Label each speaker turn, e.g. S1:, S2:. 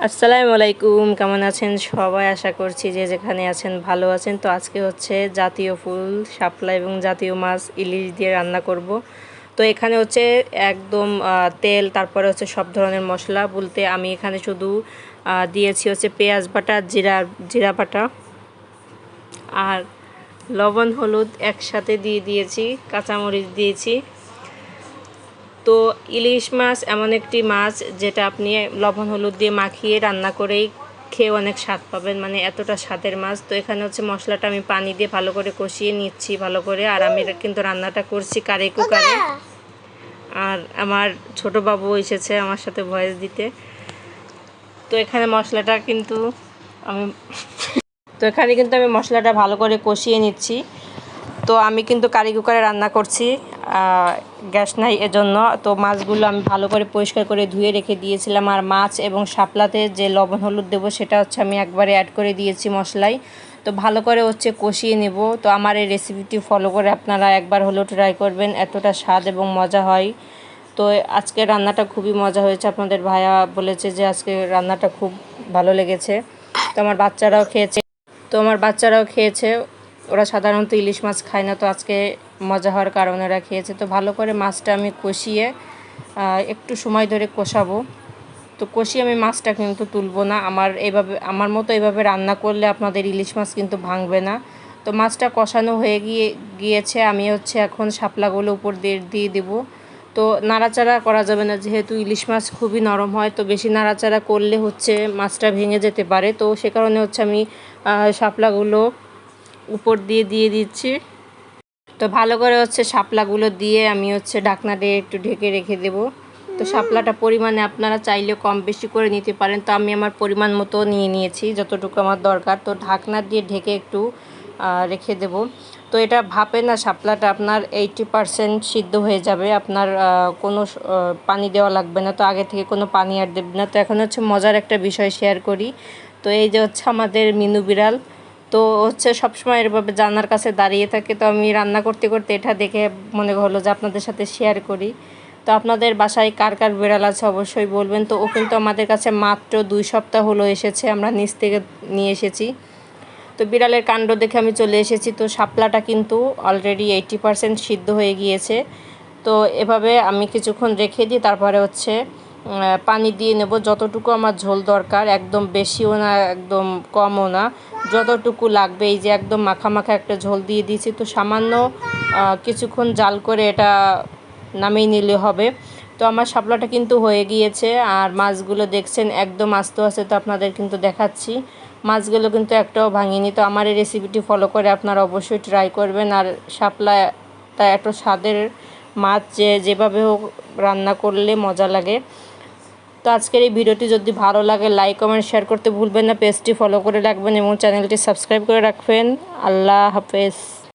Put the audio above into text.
S1: আসসালামু আলাইকুম, কেমন আছেন সবাই? আশা করছি যে যেখানে আছেন ভালো আছেন। তো আজকে হচ্ছে জাতীয় ফুল, শাপলা এবং জাতীয় মাছ ইলিশ দিয়ে রান্না করব। তো এখানে হচ্ছে একদম তেল, তারপরে হচ্ছে সব ধরনের মশলা বলতে আমি এখানে শুধু দিয়েছি হচ্ছে পেঁয়াজ বাটা, জিরা জিরা বাটা আর লবণ, হলুদ একসাথে দিয়ে দিয়েছি, কাঁচামরিচ দিয়েছি। তো ইলিশ মাছ এমন একটি মাছ যেটা আপনি লবণ হলুদ দিয়ে মাখিয়ে রান্না করেই খেয়ে অনেক স্বাদ পাবেন। মানে এতটা স্বাদের মাছ। তো এখানে হচ্ছে মশলাটা আমি পানি দিয়ে ভালো করে কষিয়ে নিচ্ছি ভালো করে। আর আমি কিন্তু রান্নাটা করছি কারে কুকারে। আর আমার ছোট বাবু এসেছে আমার সাথে ভয়েস দিতে। তো এখানে মশলাটা কিন্তু আমি তো এখানে কিন্তু আমি মশলাটা ভালো করে কষিয়ে নিচ্ছি। তো আমি কিন্তু কারি কুকারে রান্না করছি গ্যাস নাই এজন্য। তো মাছগুলো আমি ভালো করে পরিষ্কার করে ধুয়ে রেখে দিয়েছিলাম। আর মাছ এবং শাপলাতে যে লবণ হলুদ দেবো সেটা হচ্ছে আমি একবারে অ্যাড করে দিয়েছি মশলায়। তো ভালো করে হচ্ছে কষিয়ে নেব। তো আমার এই রেসিপিটি ফলো করে আপনারা একবার হলেও ট্রাই করবেন। এতটা স্বাদ এবং মজা হয়। তো আজকে রান্নাটা খুবই মজা হয়েছে। আপনাদের ভাইয়া বলেছে যে আজকে রান্নাটা খুব ভালো লেগেছে। তো আমার বাচ্চারাও খেয়েছে। তো আমার বাচ্চারাও খেয়েছে। ওরা সাধারণত ইলিশ মাছ খায় না, তো আজকে মজা হওয়ার কারণে ওরা খেয়েছে। তো ভালো করে মাছটা আমি কষিয়ে একটু সময় ধরে কষাবো। তো কষিয়ে আমি মাছটা কিন্তু তুলবো না। আমার এইভাবে আমার মতো এইভাবে রান্না করলে আপনাদের ইলিশ মাছ কিন্তু ভাঙবে না। তো মাছটা কষানো হয়ে গিয়ে, গিয়েছে। আমি হচ্ছে এখন শাপলাগুলো উপর দিয়ে দিয়ে দেবো। তো নাড়াচাড়া করা যাবে না, যেহেতু ইলিশ মাছ খুবই নরম হয়, তো বেশি নাড়াচাড়া করলে হচ্ছে মাছটা ভেঙে যেতে পারে। তো সে কারণে হচ্ছে আমি শাপলাগুলো উপর দিয়ে দিয়ে দিচ্ছি। তো ভালো করে হচ্ছে শাপলাগুলো দিয়ে আমি হচ্ছে ঢাকনা দিয়ে একটু ঢেকে রেখে দেব। তো শাপলাটা পরিমাণে আপনারা চাইলে কম বেশি করে নিতে পারেন। তো আমি আমার পরিমাণ মতো নিয়ে নিয়েছি, যতটুকু আমার দরকার। তো ঢাকনা দিয়ে ঢেকে একটু রেখে দেব। তো এটা ভাপে না শাপলাটা আপনার এইটি পারসেন্ট সিদ্ধ হয়ে যাবে। আপনার কোনো পানি দেওয়া লাগবে না। তো আগে থেকে কোনো পানি আর দেবে না। তো এখন হচ্ছে মজার একটা বিষয় শেয়ার করি। তো এই যে হচ্ছে আমাদের মিনু বিড়াল। তো হচ্ছে সবসময় এরভাবে জানার কাছে দাঁড়িয়ে থাকে। তো আমি রান্না করতে করতে এটা দেখে মনে হলো যে আপনাদের সাথে শেয়ার করি। তো আপনাদের বাসায় কার কার বিড়াল আছে অবশ্যই বলবেন। তো ও কিন্তু আমাদের কাছে মাত্র দুই সপ্তাহ হলো এসেছে, আমরা নিচ থেকে নিয়ে এসেছি। তো বিড়ালের কাণ্ড দেখে আমি চলে এসেছি। তো শাপলাটা কিন্তু অলরেডি এইটি পারসেন্ট সিদ্ধ হয়ে গিয়েছে। তো এভাবে আমি কিছুক্ষণ রেখে দিই, তারপরে হচ্ছে পানি দিয়ে নেব। যতটুকু আমার ঝোল দরকার, একদম বেশিও না, একদম কমও না। যতটুকু লাগবে, এই যে একদম মাখা মাখা একটা ঝোল দিয়ে দিয়েছি, তো সামান্য কিছুক্ষণ জাল করে এটা নামিয়ে নিলে হবে। তো আমার শাপলাটা কিন্তু হয়ে গিয়েছে, আর মাছগুলো দেখছেন একদম আস্ত আস্তে তো আপনাদের কিন্তু দেখাচ্ছি। মাছগুলো কিন্তু একটাও ভাঙিনি, তো আমার এই রেসিপিটি ফলো করে আপনারা অবশ্যই ট্রাই করবেন। আর শাপলাটা এত স্বাদের মাছ যে যেভাবে হোক রান্না করলে মজা লাগে। তো আজকের এই ভিডিওটি যদি ভালো লাগে লাইক কমেন্ট শেয়ার করতে ভুলবেন না। পেজটি ফলো করে রাখবেন এবং চ্যানেলটি সাবস্ক্রাইব করে রাখবেন। আল্লাহ হাফেজ।